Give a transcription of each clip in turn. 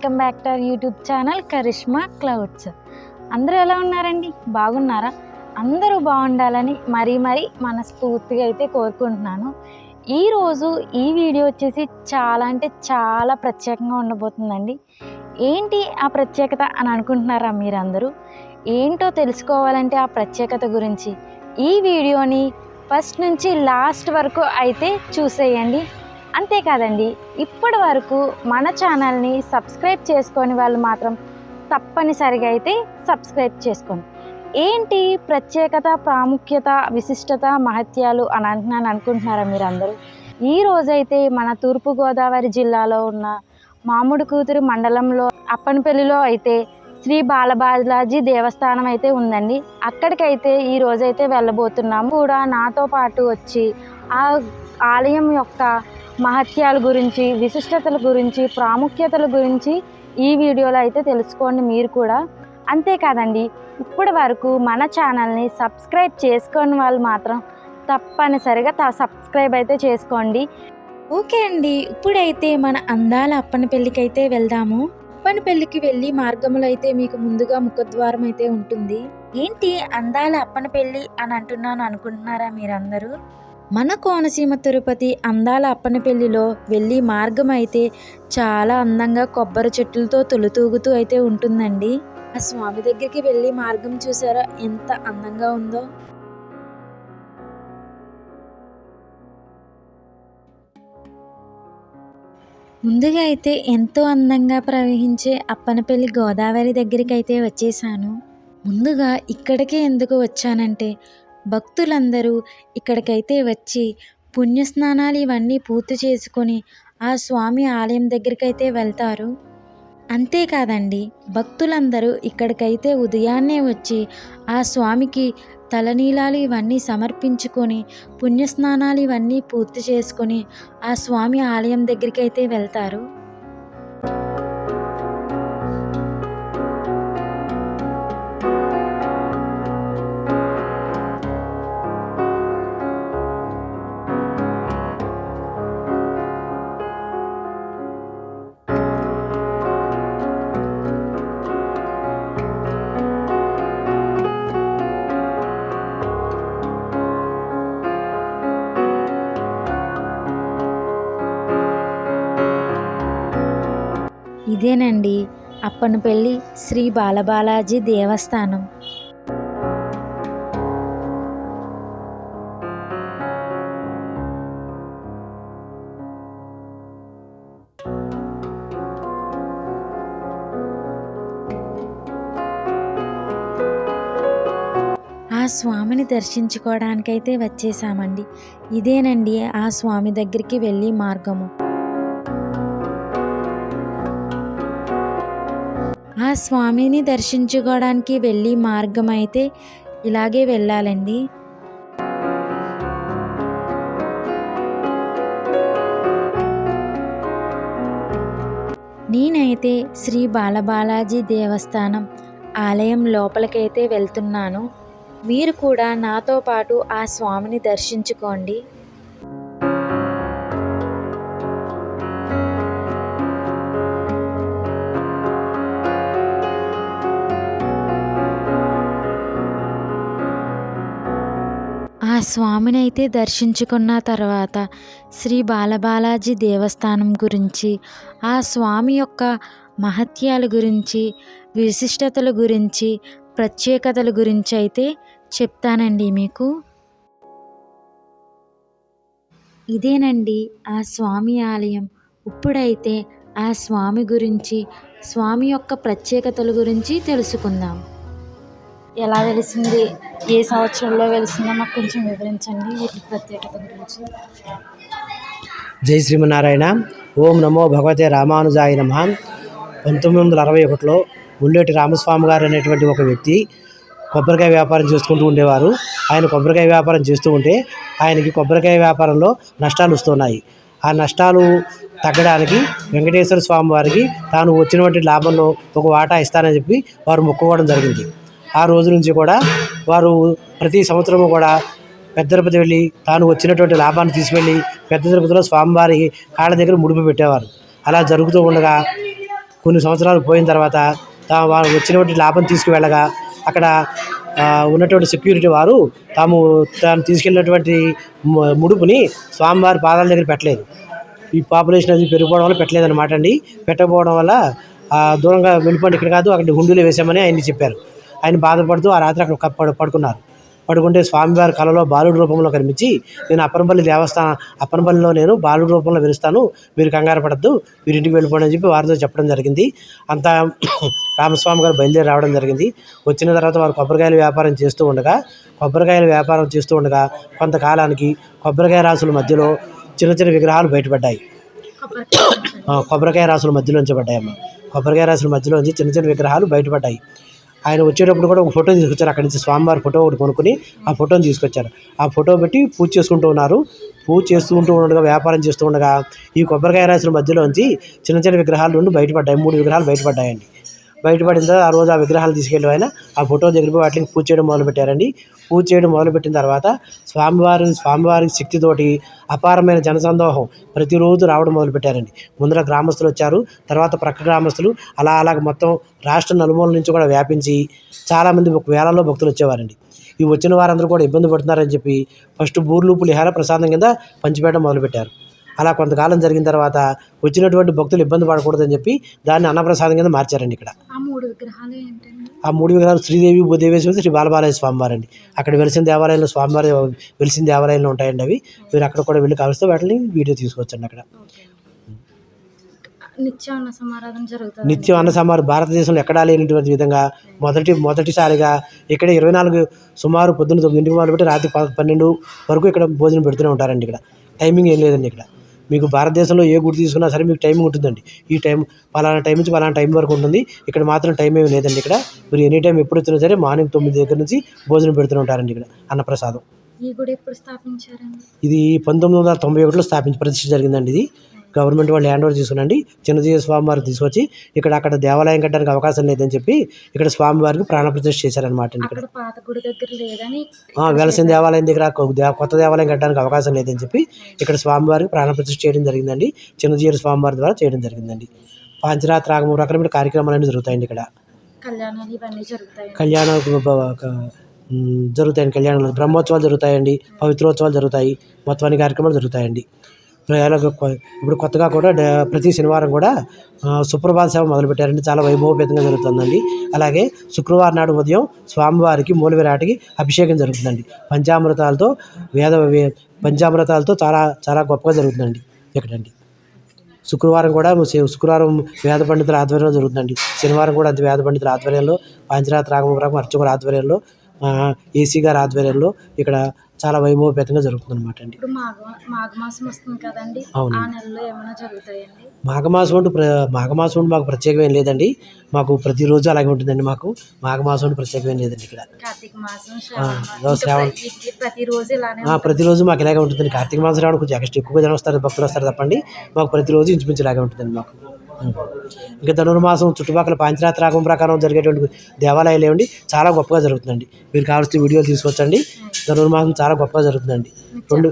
Welcome back to our YouTube channel Karishma clouds. అందరూ ఎలా ఉన్నారండి? బాగున్నారా? అందరూ బాగుండాలని మరీ మరీ మనస్ఫూర్తిగా అయితే కోరుకుంటున్నాను. ఈరోజు ఈ వీడియో వచ్చేసి చాలా అంటే చాలా ప్రత్యేకంగా ఉండబోతుందండి. ఏంటి ఆ ప్రత్యేకత అని అనుకుంటున్నారా మీరందరూ? ఏంటో తెలుసుకోవాలంటే ఆ ప్రత్యేకత గురించి. ఈ వీడియోని ఫస్ట్ నుంచి లాస్ట్ వరకు అయితే చూసేయండి. అంతేకాదండి ఇప్పటి వరకు మన ఛానల్ని సబ్స్క్రైబ్ చేసుకొని వాళ్ళు మాత్రం తప్పనిసరిగా అయితే సబ్స్క్రైబ్ చేసుకోండి. ఏంటి ప్రత్యేకత ప్రాముఖ్యత విశిష్టత మహత్యాలు అని అంటున్నాను అనుకుంటున్నారా మీరు అందరూ ఈ రోజైతే మన తూర్పుగోదావరి జిల్లాలో ఉన్న మామిడి కూతురు మండలంలో అప్పనపల్లిలో అయితే శ్రీ బాలబాలాజీ దేవస్థానం అయితే ఉందండి. అక్కడికైతే ఈ రోజైతే వెళ్ళబోతున్నాము. కూడా నాతో పాటు వచ్చి ఆ ఆలయం యొక్క మహత్యాల గురించి విశిష్టతల గురించి ప్రాముఖ్యతల గురించి ఈ వీడియోలో అయితే తెలుసుకోండి మీరు కూడా. అంతేకాదండి ఇప్పటి వరకు మన ఛానల్ని సబ్స్క్రైబ్ చేసుకోని వాళ్ళు మాత్రం తప్పనిసరిగా సబ్స్క్రైబ్ అయితే చేసుకోండి. ఓకే అండి ఇప్పుడైతే మన అందాల అప్పన పెళ్ళికి అయితే వెళ్దాము. అప్పన పెళ్ళికి వెళ్ళి మార్గంలో అయితే మీకు ముందుగా ముఖద్వారం అయితే ఉంటుంది. ఏంటి అందాల అప్పన పెళ్ళి అని అంటున్నాను అనుకుంటున్నారా మీరందరూ? మన కోనసీమ తిరుపతి అందాల అప్పన పెళ్ళిలో వెళ్ళి మార్గం అయితే చాలా అందంగా కొబ్బరి చెట్లతో తొలుతూగుతూ అయితే ఉంటుందండి. ఆ స్వామి దగ్గరికి వెళ్ళి మార్గం చూసారా? ఎంత అందంగా ఉందో. ముందుగా అయితే ఎంతో అందంగా ప్రవహించే అప్పనపల్లి గోదావరి దగ్గరికి అయితే వచ్చేసాను. ముందుగా ఇక్కడికే ఎందుకు వచ్చానంటే భక్తులందరూ ఇక్కడికైతే వచ్చి పుణ్యస్నానాలు ఇవన్నీ పూర్తి చేసుకొని ఆ స్వామి ఆలయం దగ్గరికైతే వెళ్తారు. అంతేకాదండి భక్తులందరూ ఇక్కడికైతే ఉదయాన్నే వచ్చి ఆ స్వామికి తలనీలాలు ఇవన్నీ సమర్పించుకొని పుణ్యస్నానాలు ఇవన్నీ పూర్తి చేసుకొని ఆ స్వామి ఆలయం దగ్గరికైతే వెళ్తారు. ఇదేనండి అప్పనపల్లి శ్రీ బాలబాలాజీ దేవస్థానం. ఆ స్వామిని దర్శించుకోవడానికైతే వచ్చేసామండి. ఇదేనండి ఆ స్వామి దగ్గరికి వెళ్ళి మార్గము. ఆ స్వామిని దర్శించుకోవడానికి వెళ్ళి మార్గం అయితే ఇలాగే వెళ్ళాలండి. నేనైతే శ్రీ బాలబాలాజీ దేవస్థానం ఆలయం లోపలికైతే వెళ్తున్నాను. మీరు కూడా నాతో పాటు ఆ స్వామిని దర్శించుకోండి. స్వామిని అయితే దర్శించుకున్న తర్వాత శ్రీ బాలబాలాజీ దేవస్థానం గురించి ఆ స్వామి యొక్క మహత్యాల గురించి విశిష్టతల గురించి ప్రత్యేకతల గురించి అయితే చెప్తానండి మీకు. ఇదేనండి ఆ స్వామి ఆలయం. ఇప్పుడైతే ఆ స్వామి గురించి స్వామి యొక్క ప్రత్యేకతల గురించి తెలుసుకుందాం. ఎలా వెలిసింది ఏ సంవత్సరంలో వెలిసిందో మాకు కొంచెం వివరించండి వీటి ప్రత్యేకత గురించి. జై శ్రీమన్నారాయణ. ఓం నమో భగవతే రామానుజాయ నమ. పంతొమ్మిది వందల అరవై ఒకటిలో ఉల్లేటి రామస్వామి గారు అనేటువంటి ఒక వ్యక్తి కొబ్బరికాయ వ్యాపారం చేసుకుంటూ ఉండేవారు. ఆయన కొబ్బరికాయ వ్యాపారం చేస్తూ ఉంటే ఆయనకి కొబ్బరికాయ వ్యాపారంలో నష్టాలు వస్తున్నాయి. ఆ నష్టాలు తగ్గడానికి వెంకటేశ్వర స్వామి వారికి తాను వచ్చినటువంటి లాభంలో ఒక వాటా ఇస్తానని చెప్పి వారు మొక్కుకోవడం జరిగింది. ఆ రోజు నుంచి కూడా వారు ప్రతి సంవత్సరము కూడా పెద్ద తిరుపతి వెళ్ళి తాను వచ్చినటువంటి లాభాన్ని తీసుకెళ్ళి పెద్ద తిరుపతిలో స్వామివారి కాళ్ళ దగ్గర ముడుపు పెట్టేవారు. అలా జరుగుతూ ఉండగా కొన్ని సంవత్సరాలు పోయిన తర్వాత తాము వారు వచ్చినటువంటి లాభం తీసుకువెళ్ళగా అక్కడ ఉన్నటువంటి సెక్యూరిటీ వారు తాము తాను తీసుకెళ్ళినటువంటి ముడుపుని స్వామివారి పాదాల దగ్గర పెట్టలేదు. ఈ పాపులేషన్ అది పెరిగిపోవడం వల్ల పెట్టలేదన్నమాట అండి. పెట్టకపోవడం వల్ల దూరంగా వెళ్ళిపోండి ఇక్కడ కాదు అక్కడ హుండీలో వేసామని ఆయన్ని చెప్పారు. ఆయన బాధపడుతూ ఆ రాత్రి అక్కడ పడుకున్నారు. పడుకుంటే స్వామివారి కళలో బాలుడి రూపంలో కనిపించి నేను అప్పనపల్లి దేవస్థానం అప్పనపల్లిలో నేను బాలుడి రూపంలో వెలుస్తాను మీరు కంగారు పడద్దు మీరు ఇంటికి వెళ్ళిపోండి అని చెప్పి వారితో చెప్పడం జరిగింది. అంతా రామస్వామి గారు బయలుదేరి రావడం జరిగింది. వచ్చిన తర్వాత వారు కొబ్బరికాయల వ్యాపారం చేస్తూ ఉండగా కొబ్బరికాయల వ్యాపారం చేస్తూ ఉండగా కొంతకాలానికి కొబ్బరికాయ రాసుల మధ్యలో చిన్న చిన్న విగ్రహాలు బయటపడ్డాయి. కొబ్బరికాయ. రాసుల మధ్యలోంచి పడ్డాయమ్మ. కొబ్బరికాయ రాసుల మధ్యలోంచి చిన్న చిన్న విగ్రహాలు బయటపడ్డాయి. ఆయన వచ్చేటప్పుడు కూడా ఒక ఫోటో తీసుకొచ్చారు. అక్కడి నుంచి స్వామివారి ఫోటో ఒకటి కొనుక్కొని ఆ ఫోటోని తీసుకొచ్చారు. ఆ ఫోటో పెట్టి పూజ చేసుకుంటూ ఉన్నారు. పూజ చేస్తుంటూ ఉండగా వ్యాపారం చేస్తూ ఉండగా ఈ కొబ్బరికాయ రాసుల మధ్యలోంచి చిన్న చిన్న విగ్రహాలు రెండు బయటపడ్డాయి. మూడు విగ్రహాలు బయటపడ్డాయండి. బయటపడిన తర్వాత ఆ రోజు ఆ విగ్రహాలు తీసుకెళ్ళి ఆయన ఆ ఫోటో దగ్గర పోయి వాటికి పూజ చేయడం మొదలుపెట్టారండి. పూజ చేయడం మొదలుపెట్టిన తర్వాత స్వామివారిని స్వామివారికి శక్తితోటి అపారమైన జనసందోహం ప్రతిరోజు రావడం మొదలుపెట్టారండి. ముందర గ్రామస్తులు వచ్చారు తర్వాత ప్రక్క గ్రామస్తులు అలా అలాగ మొత్తం రాష్ట్ర నలుమూల నుంచి కూడా వ్యాపించి చాలామంది వేలలో భక్తులు వచ్చేవారండి. ఈ వచ్చిన వారందరూ కూడా ఇబ్బంది పడుతున్నారని చెప్పి ఫస్ట్ బూర్లు పులిహార ప్రసాదం కింద పంచిపెట్టడం మొదలుపెట్టారు. అలా కొంతకాలం జరిగిన తర్వాత వచ్చినటువంటి భక్తులు ఇబ్బంది పడకూడదని చెప్పి దాన్ని అన్నప్రసాదం కింద మార్చారండి ఇక్కడ. ఆ మూడు విగ్రహాలు ఏంటండి? ఆ మూడు విగ్రహాలు శ్రీదేవి భూదేవేశ్వరి శ్రీ బాలబాలయ్య స్వామివారు అండి అక్కడ వెలిసిన దేవాలయంలో స్వామివారి వెలిసిన దేవాలయంలో ఉంటాయండి అవి. మీరు అక్కడ కూడా వెళ్ళి కలిస్తే వాటిని వీడియో తీసుకోవచ్చండి అక్కడ. నిత్యం అన్న సమారాధన జరుగుతుంది? నిత్యం అన్న సమారు భారతదేశంలో ఎక్కడా లేనటువంటి విధంగా మొదటి మొదటిసారిగా ఇక్కడ ఇరవై నాలుగు సుమారు పొద్దున్న తొమ్మిదింటికి మొదలుపెట్టి రాత్రి పన్నెండు వరకు ఇక్కడ భోజనం పెడుతూనే ఉంటారండి ఇక్కడ. టైమింగ్ ఏం లేదండి ఇక్కడ. మీకు భారతదేశంలో ఏ గుడి తీసుకున్నా సరే మీకు టైమింగ్ ఉంటుందండి. ఈ టైం పలానా టైం నుంచి పలానా టైం వరకు ఉంటుంది. ఇక్కడ మాత్రం టైం ఏమి లేదండి ఇక్కడ. మీరు ఎనీ టైం ఎప్పుడు వచ్చినా సరే మార్నింగ్ తొమ్మిది దగ్గర నుంచి భోజనం పెడుతూనే ఉంటారండి ఇక్కడ అన్నప్రసాదం. ఈ గుడి ఎప్పుడు స్థాపించారండి? ఇది పంతొమ్మిది వందల తొంభై ఒకటిలో స్థాపించి ప్రతిష్ఠ జరిగిందండి ఇది. గవర్నమెంట్ వాళ్ళు హ్యాండ్ ఓవర్ తీసుకునండి చిన్నజీవ స్వామివారిని తీసుకొచ్చి ఇక్కడ అక్కడ దేవాలయం కట్టడానికి అవకాశం లేదని చెప్పి ఇక్కడ స్వామివారికి ప్రాణప్రతిష్ఠ చేశారనమాట ఇక్కడ. వెలసిన దేవాలయం దగ్గర కొత్త దేవాలయం కట్టడానికి అవకాశం లేదని చెప్పి ఇక్కడ స్వామివారికి ప్రాణప్రతిష్ఠ చేయడం జరిగిందండి. చిన్నజీవ స్వామివారి ద్వారా చేయడం జరిగిందండి. పాంచరాత్ర రాగము రకరమైన కార్యక్రమాలు అనేవి జరుగుతాయండి ఇక్కడ. కళ్యాణాలు ఇవన్నీ జరుగుతాయి కళ్యాణం జరుగుతాయండి కళ్యాణాలు. బ్రహ్మోత్సవాలు జరుగుతాయండి. పవిత్రోత్సవాలు జరుగుతాయి. మొత్తం అన్ని కార్యక్రమాలు జరుగుతాయండి. అలాగే ఇప్పుడు కొత్తగా కూడా ప్రతి శనివారం కూడా సుప్రభాత సేవ మొదలుపెట్టారండి. చాలా వైభవపేతంగా జరుగుతుందండి. అలాగే శుక్రవారం నాడు ఉదయం స్వామివారికి మూలవిరాటికి అభిషేకం జరుగుతుందండి. పంచామృతాలతో వేద వే- పంచామృతాలతో చాలా చాలా గొప్పగా జరుగుతుందండి. ఇక్కడండి శుక్రవారం కూడా శుక్రవారం వేద పండితుల ఆధ్వర్యంలో జరుగుతుందండి. శనివారం కూడా అంత వేద పండితుల ఆధ్వర్యంలో పాంచరాత్ర రాగమరాగం అర్చకుల ఆధ్వర్యంలో ఏసీ గారి ఆధ్వర్యంలో ఇక్కడ చాలా వైభవపేతంగా జరుగుతుంది అనమాట అండి. ఇప్పుడు మాఘ మాఘమాసం వస్తుంది కదండి. అవును. మాఘమాసం అంటూ ప్ర మాఘమాసం అంటూ మాకు ప్రత్యేకమైన లేదండి. మాకు ప్రతిరోజు అలాగే ఉంటుందండి మాకు. మాఘమాసం అంటూ ప్రత్యేకమైన లేదండి ఇక్కడ. శ్రావణ ప్రతిరోజు మాకు ఇలాగే ఉంటుందండి. కార్తీక మాసం రావడం కొంచెం ఎక్స్ట్రా ఎక్కువగా జనం వస్తారు భక్తులు వస్తారు తప్పండి. మాకు ప్రతిరోజు ఇంచుమించు ఇలాగే ఉంటుందండి మాకు. ఇంకా ధనుర్మాసం చుట్టుపక్కల పాంచరాత్ర రాగం ప్రకారం జరిగేటువంటి దేవాలయాలు ఏమండి? చాలా గొప్పగా జరుగుతుందండి. మీరు కావాల్సిన వీడియోలు తీసుకొచ్చండి. ధనుర్మాసం చాలా గొప్పగా జరుగుతుందండి. రెండు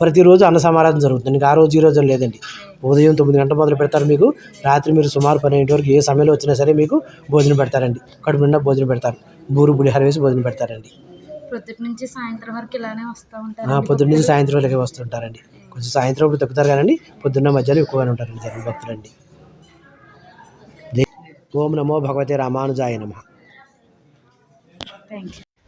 ప్రతిరోజు అన్న సమారాధన జరుగుతుంది. ఇంకా ఆ రోజు ఈ రోజు లేదండి. ఉదయం తొమ్మిది గంటల మొదలు పెడతారు మీకు. రాత్రి మీరు సుమారు పన్నెండు వరకు ఏ సమయంలో వచ్చినా సరే మీకు భోజనం పెడతారండి. కడుపు నిండా భోజనం పెడతారు. బూరు పులిహార వేసి భోజనం పెడతారండి. ప్రొద్దుటి నుంచి సాయంత్రం వరకు ఇలానే వస్తూ ఉంటారు పొద్దున్న నుంచి సాయంత్రం వరకు వస్తుంటారండి. కొంచెం సాయంత్రం ఇప్పుడు తగ్గుతారు కానీ పొద్దున్న మధ్యాహ్నం ఎక్కువగానే ఉంటారండి జనం భక్తులండి. ఓం నమో భగవతే రామానుజాయ నమ.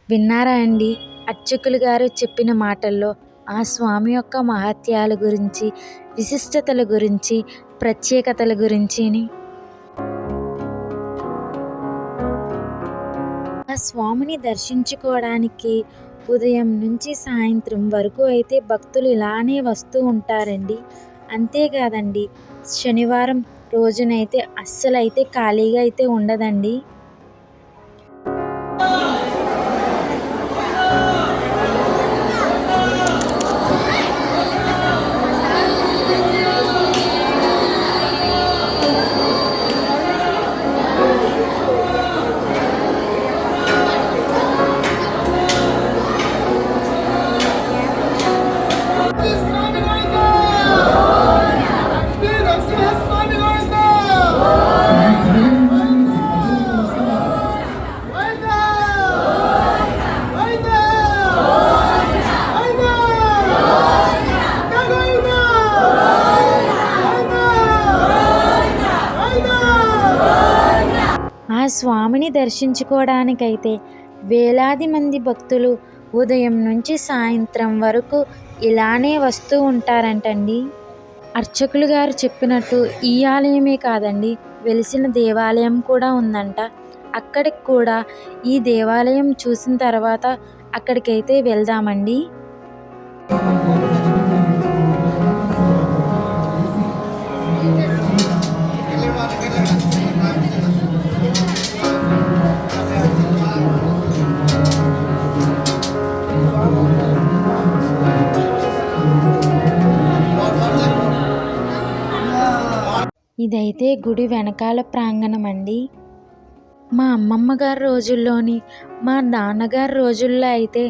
విన్నారా అండి? అర్చకులు గారు చెప్పిన మాటల్లో ఆ స్వామి యొక్క మహత్యాల గురించి విశిష్టతల గురించి ప్రత్యేకతల గురించిని ఆ స్వామిని దర్శించుకోవడానికి ఉదయం నుంచి సాయంత్రం వరకు అయితే భక్తులు ఇలానే వస్తూ ఉంటారండి. అంతేకాదండి శనివారం రోజునైతే అస్సలు అయితే ఖాళీగా అయితే ఉండదండి. దర్శించుకోవడానికైతే వేలాది మంది భక్తులు ఉదయం నుంచి సాయంత్రం వరకు ఇలానే వస్తూ ఉంటారంటండి. అర్చకులు గారు చెప్పినట్టు ఈ ఆలయమే కాదండి వెలిసిన దేవాలయం కూడా ఉందంట. అక్కడికి కూడా ఈ దేవాలయం చూసిన తర్వాత అక్కడికైతే వెళ్దామండి. ఇదైతే గుడి వెనకాల ప్రాంగణం అండి మా అమ్మమ్మ గారి రోజుల్లోని మా నాన్నగారి రోజుల్లో అయితే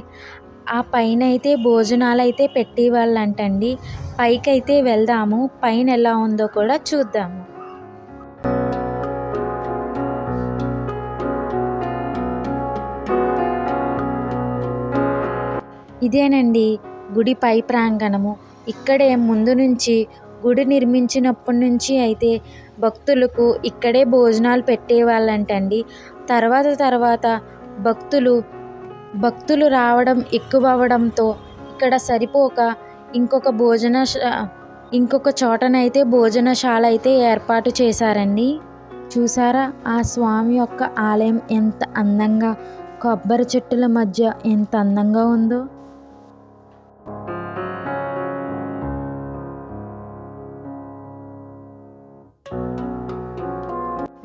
ఆ పైన అయితే భోజనాలు అయితే పెట్టేవాళ్ళంటండి. పైకి అయితే వెళ్దాము పైన ఎలా ఉందో కూడా చూద్దాము. ఇదేనండి గుడి పై ప్రాంగణము. ఇక్కడే ముందు నుంచి గుడి నిర్మించినప్పటి నుంచి అయితే భక్తులకు ఇక్కడే భోజనాలు పెట్టేవాళ్ళంటండి. తర్వాత తర్వాత భక్తులు భక్తులు రావడం ఎక్కువ అవ్వడంతో ఇక్కడ సరిపోక ఇంకొక భోజన ఇంకొక చోటనైతే భోజనశాల అయితే ఏర్పాటు చేశారండి. చూసారా? ఆ స్వామి యొక్క ఆలయం ఎంత అందంగా కొబ్బరి చెట్టుల మధ్య ఎంత అందంగా ఉందో.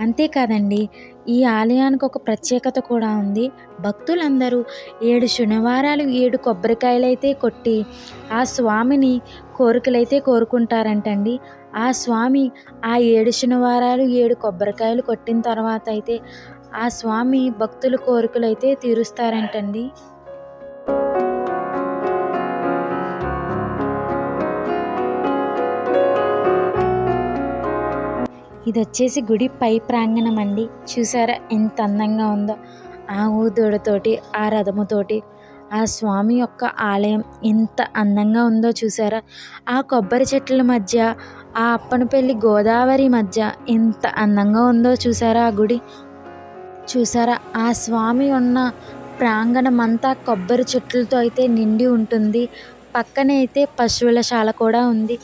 అంతేకాదండి ఈ ఆలయానికి ఒక ప్రత్యేకత కూడా ఉంది. భక్తులందరూ ఏడు శనివారాలు ఏడు కొబ్బరికాయలైతే కొట్టి ఆ స్వామిని కోరికలైతే కోరుకుంటారంటండి. ఆ స్వామి ఆ ఏడు శనివారాలు ఏడు కొబ్బరికాయలు కొట్టిన తర్వాత అయితే ఆ స్వామి భక్తుల కోరికలు అయితే తీరుస్తారంటండి. ఇది వచ్చేసి గుడి పై ప్రాంగణం అండి చూసారా ఎంత అందంగా ఉందో. ఆ ఊదోడతోటి ఆ రథముతోటి ఆ స్వామి యొక్క ఆలయం ఎంత అందంగా ఉందో చూసారా. ఆ కొబ్బరి చెట్ల మధ్య ఆ అప్పనపల్లి గోదావరి మధ్య ఎంత అందంగా ఉందో చూసారా ఆ గుడి. చూసారా ఆ స్వామి ఉన్న ప్రాంగణం అంతా కొబ్బరి చెట్లతో అయితే నిండి ఉంటుంది. పక్కనే అయితే పశువుల శాల కూడా ఉంది.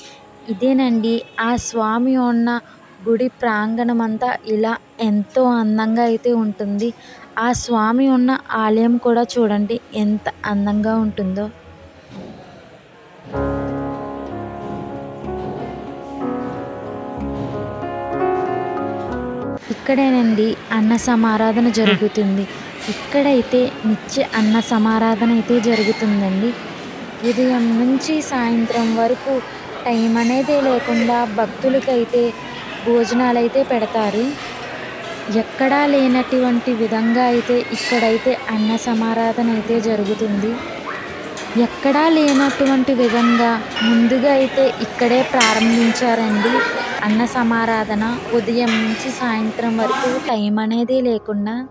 ఇదేనండి ఆ స్వామి ఉన్న గుడి ప్రాంగణం అంతా ఇలా ఎంతో అందంగా అయితే ఉంటుంది. ఆ స్వామి ఉన్న ఆలయం కూడా చూడండి ఎంత అందంగా ఉంటుందో. ఇక్కడేనండి అన్న సమారాధన జరుగుతుంది. ఇక్కడైతే నిత్య అన్న సమారాధన అయితే జరుగుతుందండి. ఉదయం నుంచి సాయంత్రం వరకు టైం అనేది లేకుండా భక్తులకైతే భోజనాలు అయితే పెడతారు. ఎక్కడా లేనటువంటి విధంగా అయితే ఇక్కడైతే అన్న సమారాధన అయితే జరుగుతుంది. ఎక్కడా లేనటువంటి విధంగా ముందుగా అయితే ఇక్కడే ప్రారంభించారండి. అన్న సమారాధన ఉదయం నుంచి సాయంత్రం వరకు టైం అనేది లేకుండా.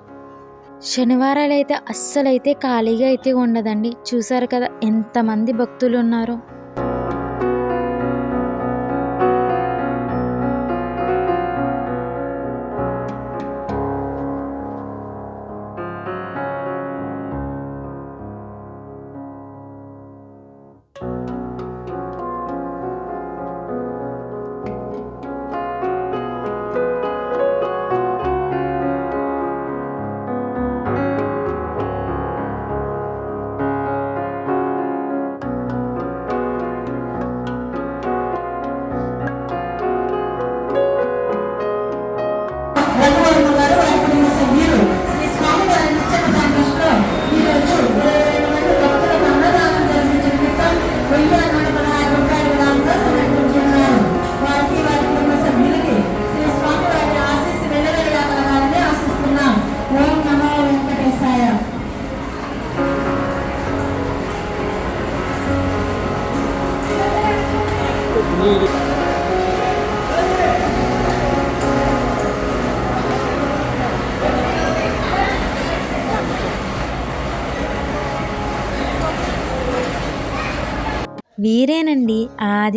శనివారాలు అయితే అస్సలైతే ఖాళీగా అయితే ఉండదండి. చూసారు కదా ఎంతమంది భక్తులు ఉన్నారో.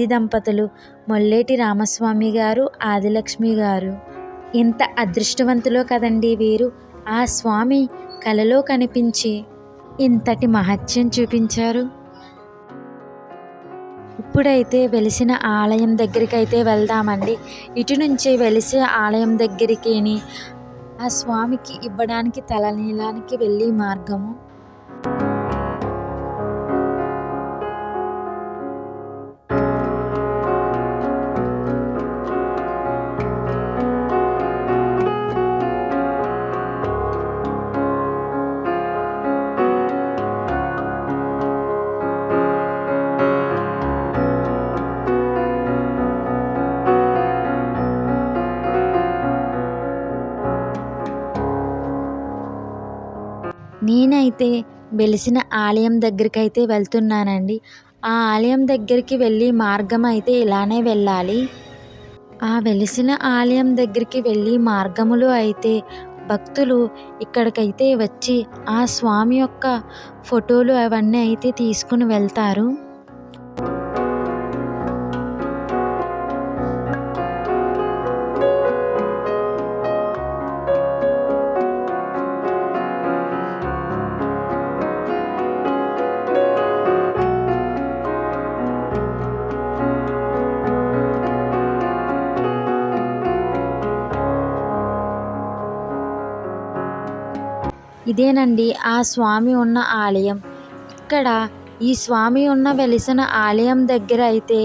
వీరేనండి ఆది దంపతులు మొల్లేటి రామస్వామి గారు ఆదిలక్ష్మి గారు. ఇంత అదృష్టవంతులో కదండి వీరు. ఆ స్వామి కలలో కనిపించి ఇంతటి మహత్యం చూపించారు. ఇప్పుడైతే వెలిసిన ఆలయం దగ్గరికి అయితే వెళ్దామండి. ఇటు నుంచి వెలిసే ఆలయం దగ్గరికి ఆ స్వామికి ఇవ్వడానికి తలనీలానికి వెళ్ళే మార్గము నేనైతే వెలిసిన ఆలయం దగ్గరికి అయితే వెళ్తున్నానండి. ఆ ఆలయం దగ్గరికి వెళ్ళి మార్గం అయితే ఇలానే వెళ్ళాలి. ఆ వెలిసిన ఆలయం దగ్గరికి వెళ్ళి మార్గములో అయితే భక్తులు ఇక్కడికైతే వచ్చి ఆ స్వామి యొక్క ఫోటోలు అవన్నీ అయితే తీసుకుని వెళ్తారు. ఇదేనండి ఆ స్వామి ఉన్న ఆలయం. ఇక్కడ ఈ స్వామి ఉన్న వెలిసిన ఆలయం దగ్గర అయితే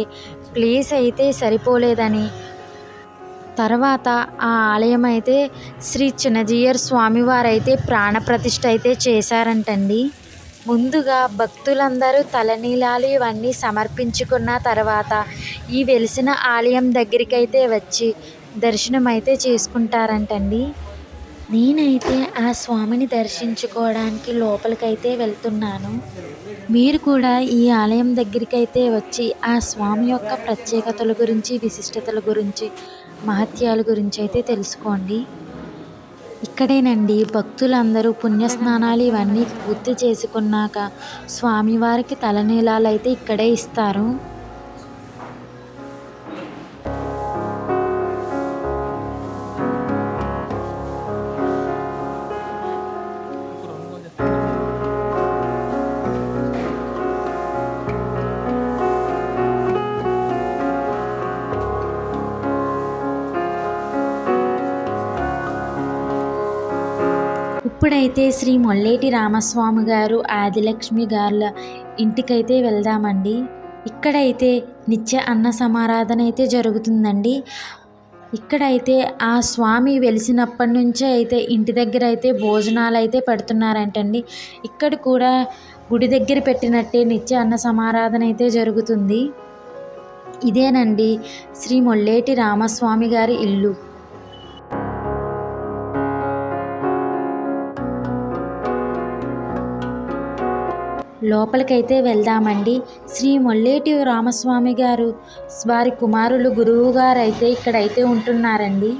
ప్లేస్ అయితే సరిపోలేదని. తర్వాత ఆ ఆలయం అయితే శ్రీ చిన్నజీయర్ స్వామివారైతే ప్రాణప్రతిష్ఠ అయితే చేశారంటండి. ముందుగా భక్తులందరూ తలనీలాలు ఇవన్నీ సమర్పించుకున్న తర్వాత ఈ వెలిసిన ఆలయం దగ్గరికైతే వచ్చి దర్శనం అయితే చేసుకుంటారంటండి. నేనైతే ఆ స్వామిని దర్శించుకోవడానికి లోపలికైతే వెళ్తున్నాను. మీరు కూడా ఈ ఆలయం దగ్గరికి అయితే వచ్చి ఆ స్వామి యొక్క ప్రత్యేకతల గురించి విశిష్టతల గురించి మహత్యాల గురించి అయితే తెలుసుకోండి. ఇక్కడేనండి భక్తులందరూ పుణ్యస్నానాలు ఇవన్నీ పూర్తి చేసుకున్నాక స్వామివారికి తలనీలాలు అయితే ఇక్కడే ఇస్తారు. ఇప్పుడైతే శ్రీ మొల్లేటి రామస్వామి గారు ఆదిలక్ష్మి గారుల ఇంటికైతే వెళ్దామండి. ఇక్కడైతే నిత్య అన్న సమారాధన అయితే జరుగుతుందండి. ఇక్కడైతే ఆ స్వామి వెలిసినప్పటి నుంచే అయితే ఇంటి దగ్గర అయితే భోజనాలు అయితే పెడుతున్నారంటండి. ఇక్కడ కూడా గుడి దగ్గర పెట్టినట్టే నిత్య అన్న సమారాధన అయితే జరుగుతుంది. ఇదేనండి శ్రీ మొల్లేటి రామస్వామి గారి ఇల్లు. లోపలికైతే వెళ్దామండి. శ్రీ మొల్లేటి రామస్వామి గారు వారి కుమారులు గురువు గారు అయితే ఇక్కడైతే ఉంటున్నారండి.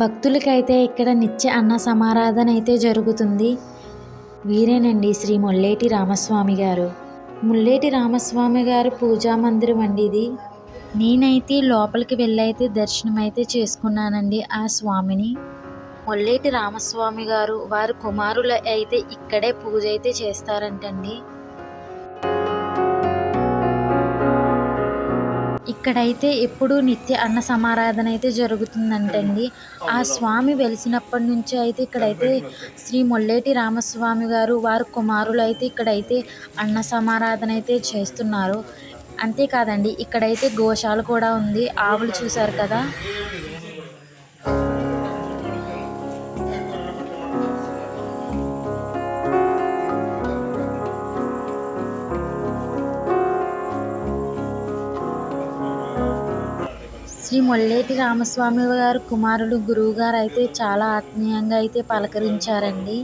భక్తులకైతే ఇక్కడ నిత్య అన్న సమారాధన అయితే జరుగుతుంది. వీరేనండి శ్రీ మొల్లేటి రామస్వామి గారు. ముల్లేటి రామస్వామి గారు పూజా మందిరం అండి ఇది. నేనైతే లోపలికి వెళ్ళైతే దర్శనం అయితే చేసుకున్నానండి ఆ స్వామిని. మొల్లేటి రామస్వామి గారు వారి కుమారులు అయితే ఇక్కడే పూజ అయితే చేస్తారంటండి. ఇక్కడైతే ఎప్పుడూ నిత్య అన్న సమారాధన అయితే జరుగుతుందంటండి. ఆ స్వామి వెలిసినప్పటి నుంచి అయితే ఇక్కడైతే శ్రీ మొల్లేటి రామస్వామి గారు వారి కుమారులు అయితే ఇక్కడైతే అన్న సమారాధన అయితే చేస్తున్నారు. అంతేకాదండి ఇక్కడైతే గోశాల కూడా ఉంది. ఆవులు చూశారు కదా? శ్రీ మొల్లేటి రామస్వామి గారు కుమారుడు గురువు గారు అయితే చాలా ఆత్మీయంగా అయితే పలకరించారండి.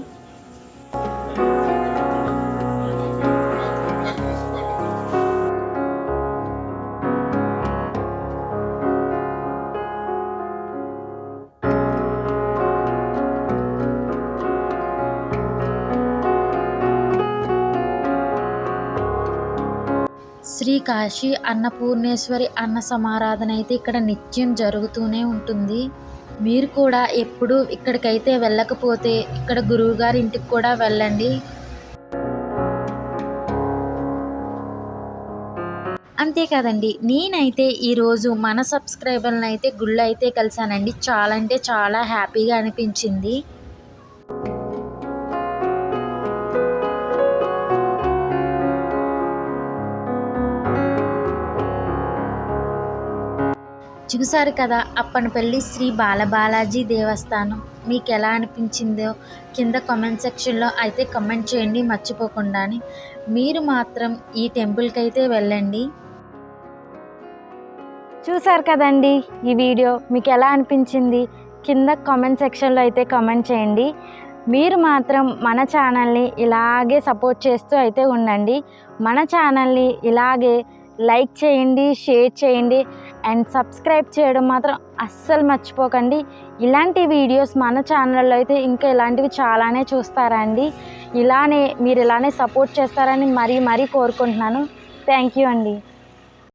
శ్రీ కాశీ అన్నపూర్ణేశ్వరి అన్న సమారాధన అయితే ఇక్కడ నిత్యం జరుగుతూనే ఉంటుంది. మీరు కూడా ఎప్పుడు ఇక్కడికైతే వెళ్ళకపోతే ఇక్కడ గురువుగారి ఇంటికి కూడా వెళ్ళండి. అంతే కదండి నేనైతే ఈరోజు మన సబ్స్క్రైబర్లను అయితే గుళ్ళు అయితే కలిశానండి. చాలా అంటే చాలా హ్యాపీగా అనిపించింది. చూసారు కదా అప్పనపల్లి శ్రీ బాలబాలాజీ దేవస్థానం. మీకు ఎలా అనిపించిందో కింద కామెంట్ సెక్షన్లో అయితే కామెంట్ చేయండి మర్చిపోకుండా మీరు మాత్రం ఈ టెంపుల్కి అయితే వెళ్ళండి. చూసారు కదండి ఈ వీడియో మీకు ఎలా అనిపించింది? కింద కామెంట్ సెక్షన్లో అయితే కామెంట్ చేయండి. మీరు మాత్రం మన ఛానల్ని ఇలాగే సపోర్ట్ చేస్తూ అయితే ఉండండి. మన ఛానల్ని ఇలాగే లైక్ చేయండి షేర్ చేయండి. అండ్ సబ్స్క్రైబ్ చేయడం మాత్రం అస్సలు మర్చిపోకండి. ఇలాంటి వీడియోస్ మన ఛానల్లో అయితే ఇంకా ఇలాంటివి చాలానే చూస్తారండి. ఇలానే మీరు ఇలానే సపోర్ట్ చేస్తారని మరీ మరీ కోరుకుంటున్నాను. థ్యాంక్ యూ అండి.